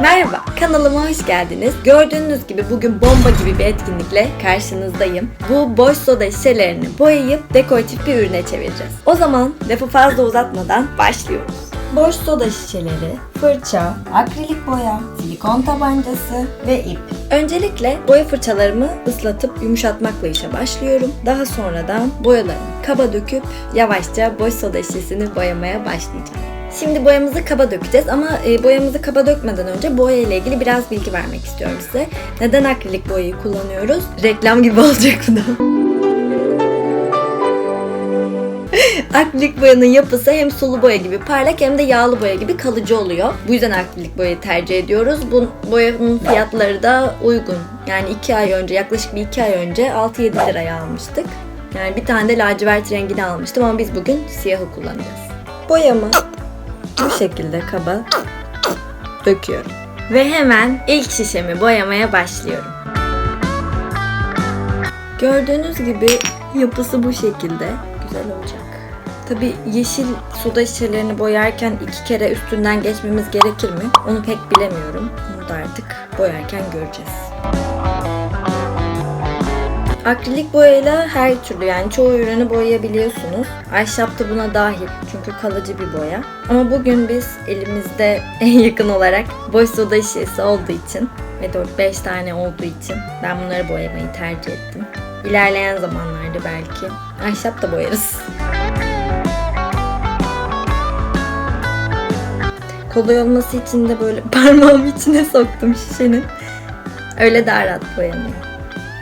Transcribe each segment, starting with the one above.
Merhaba, kanalıma hoş geldiniz. Gördüğünüz gibi bugün bomba gibi bir etkinlikle karşınızdayım. Bu boş soda şişelerini boyayıp dekoratif bir ürüne çevireceğiz. O zaman lafı fazla uzatmadan başlıyoruz. Boş soda şişeleri, fırça, akrilik boya, silikon tabancası ve ip. Öncelikle boya fırçalarımı ıslatıp yumuşatmakla işe başlıyorum. Daha sonradan boyalarımı kaba döküp yavaşça boş soda şişesini boyamaya başlayacağım. Şimdi boyamızı kaba dökeceğiz ama e, boyamızı kaba dökmeden önce boya ile ilgili biraz bilgi vermek istiyorum size. Neden akrilik boyayı kullanıyoruz? Reklam gibi olacak bu da. akrilik boyanın yapısı hem sulu boya gibi parlak hem de yağlı boya gibi kalıcı oluyor. Bu yüzden akrilik boyayı tercih ediyoruz. Bu boyanın fiyatları da uygun. Yani 2 ay önce, yaklaşık bir 2 ay önce 6-7 liraya almıştık. Yani bir tane de lacivert rengini almıştım ama biz bugün siyahı kullanacağız. Boyamı bu şekilde kaba döküyorum. Ve hemen ilk şişemi boyamaya başlıyorum. Gördüğünüz gibi yapısı bu şekilde. Güzel olacak. Tabi yeşil soda şişelerini boyarken iki kere üstünden geçmemiz gerekir mi? Onu pek bilemiyorum. Bunu da artık boyarken göreceğiz. Akrilik boyayla her türlü yani çoğu ürünü boyayabiliyorsunuz. Ahşap da buna dahil çünkü kalıcı bir boya. Ama bugün biz elimizde en yakın olarak boş soda şişesi olduğu için ve 4-5 tane olduğu için ben bunları boyamayı tercih ettim. İlerleyen zamanlarda belki ahşap da boyarız. Kolay olması için de böyle parmağımı içine soktum şişenin. Öyle daha rahat boyanıyor.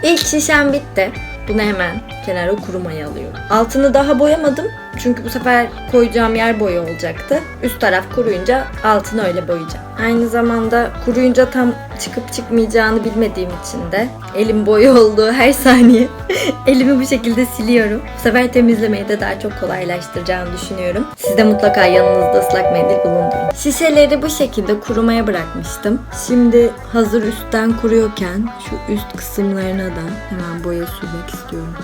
İlk şişem bitti. Bunu hemen kenara kurumaya alıyorum. Altını daha boyamadım. Çünkü bu sefer koyacağım yer boya olacaktı. Üst taraf kuruyunca altını öyle boyayacağım. Aynı zamanda kuruyunca tam çıkıp çıkmayacağını bilmediğim için de elim boya olduğu her saniye elimi bu şekilde siliyorum. Bu sefer temizlemeyi de daha çok kolaylaştıracağını düşünüyorum. Siz de mutlaka yanınızda ıslak mendil bulundurun. Şişeleri bu şekilde kurumaya bırakmıştım. Şimdi hazır üstten kuruyorken şu üst kısımlarına da hemen boya sürmek istiyorum.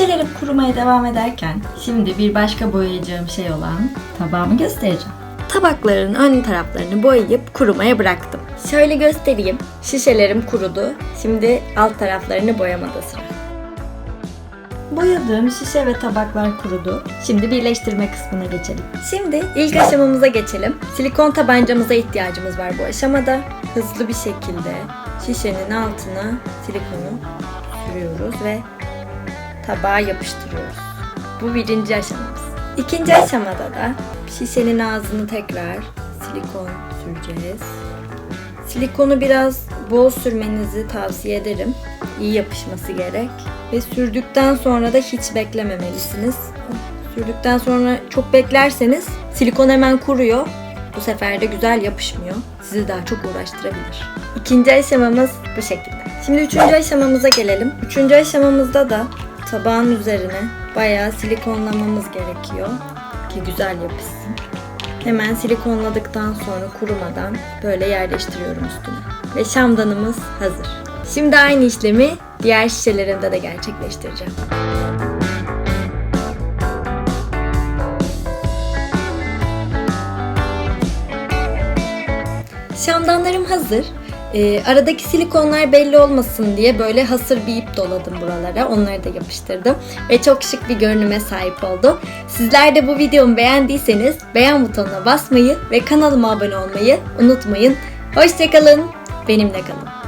Şişelerim kurumaya devam ederken şimdi bir başka boyayacağım şey olan tabağımı göstereceğim. Tabakların ön taraflarını boyayıp kurumaya bıraktım. Şöyle göstereyim. Şişelerim kurudu. Şimdi alt taraflarını boyamada sıra. Boyadığım şişe ve tabaklar kurudu. Şimdi birleştirme kısmına geçelim. Şimdi ilk aşamamıza geçelim. Silikon tabancamıza ihtiyacımız var bu aşamada. Hızlı bir şekilde şişenin altına silikonu sürüyoruz ve tabağa yapıştırıyoruz. Bu birinci aşamamız. İkinci aşamada da şişenin ağzını tekrar silikon süreceğiz. Silikonu biraz bol sürmenizi tavsiye ederim. İyi yapışması gerek. Ve sürdükten sonra da hiç beklememelisiniz. Sürdükten sonra çok beklerseniz silikon hemen kuruyor. Bu sefer de güzel yapışmıyor. Sizi daha çok uğraştırabilir. İkinci aşamamız bu şekilde. Şimdi üçüncü aşamamıza gelelim. Üçüncü aşamamızda da tabağın üzerine bayağı silikonlamamız gerekiyor ki güzel yapışsın. Hemen silikonladıktan sonra kurumadan böyle yerleştiriyorum üstüne. Ve şamdanımız hazır. Şimdi aynı işlemi diğer şişelerimde de gerçekleştireceğim. Şamdanlarım hazır. Ee, aradaki silikonlar belli olmasın diye böyle hasır bir ip doladım buralara. Onları da yapıştırdım. Ve çok şık bir görünüme sahip oldu. Sizler de bu videomu beğendiyseniz beğen butonuna basmayı ve kanalıma abone olmayı unutmayın. Hoşçakalın. Benimle kalın.